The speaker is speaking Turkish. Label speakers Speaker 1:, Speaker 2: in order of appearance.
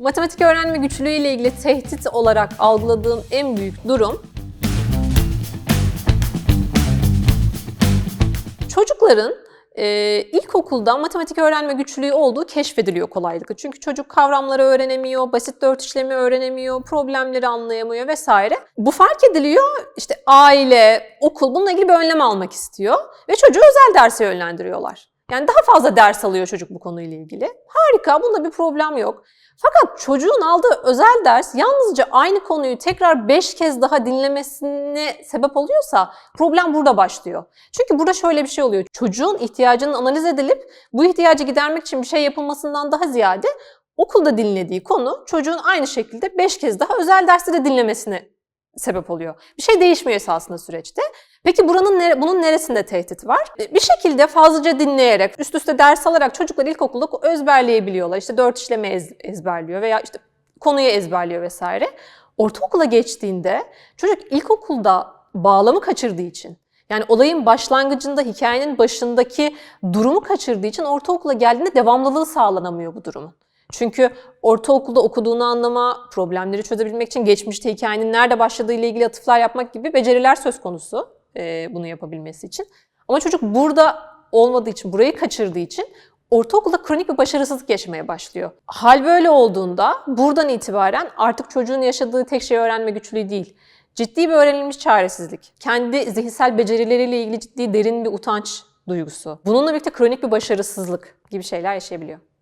Speaker 1: Matematik öğrenme güçlüğü ile ilgili tehdit olarak algıladığım en büyük durum çocukların e, ilkokulda matematik öğrenme güçlüğü olduğu keşfediliyor kolaylıkla. Çünkü çocuk kavramları öğrenemiyor, basit dört işlemi öğrenemiyor, problemleri anlayamıyor vesaire. Bu fark ediliyor. İşte aile, okul bununla ilgili bir önlem almak istiyor ve çocuğu özel derse yönlendiriyorlar. Yani daha fazla ders alıyor çocuk bu konuyla ilgili. Harika, bunda bir problem yok. Fakat çocuğun aldığı özel ders yalnızca aynı konuyu tekrar 5 kez daha dinlemesine sebep oluyorsa problem burada başlıyor. Çünkü burada şöyle bir şey oluyor. Çocuğun ihtiyacının analiz edilip bu ihtiyacı gidermek için bir şey yapılmasından daha ziyade okulda dinlediği konu çocuğun aynı şekilde 5 kez daha özel derste de dinlemesine sebep oluyor. Bir şey değişmiyor esasında süreçte. Peki buranın nere- bunun neresinde tehdit var? E, Bir şekilde fazlaca dinleyerek, üst üste ders alarak çocuklar ilkokulda ezberleyebiliyorlar. İşte dört işlemi ez- ezberliyor veya işte konuyu ezberliyor vesaire. Ortaokula geçtiğinde çocuk ilkokulda bağlamı kaçırdığı için yani olayın başlangıcında, hikayenin başındaki durumu kaçırdığı için ortaokula geldiğinde devamlılığı sağlanamıyor bu durumun. Çünkü ortaokulda okuduğunu anlama, problemleri çözebilmek için geçmişte hikayenin nerede başladığı ile ilgili atıflar yapmak gibi beceriler söz konusu e, bunu yapabilmesi için. Ama çocuk burada olmadığı için, burayı kaçırdığı için ortaokulda kronik bir başarısızlık yaşamaya başlıyor. Hal böyle olduğunda buradan itibaren artık çocuğun yaşadığı tek şey öğrenme güçlüğü değil. Ciddi bir öğrenilmiş çaresizlik, kendi zihinsel becerileriyle ilgili ciddi derin bir utanç duygusu. Bununla birlikte kronik bir başarısızlık gibi şeyler yaşayabiliyor.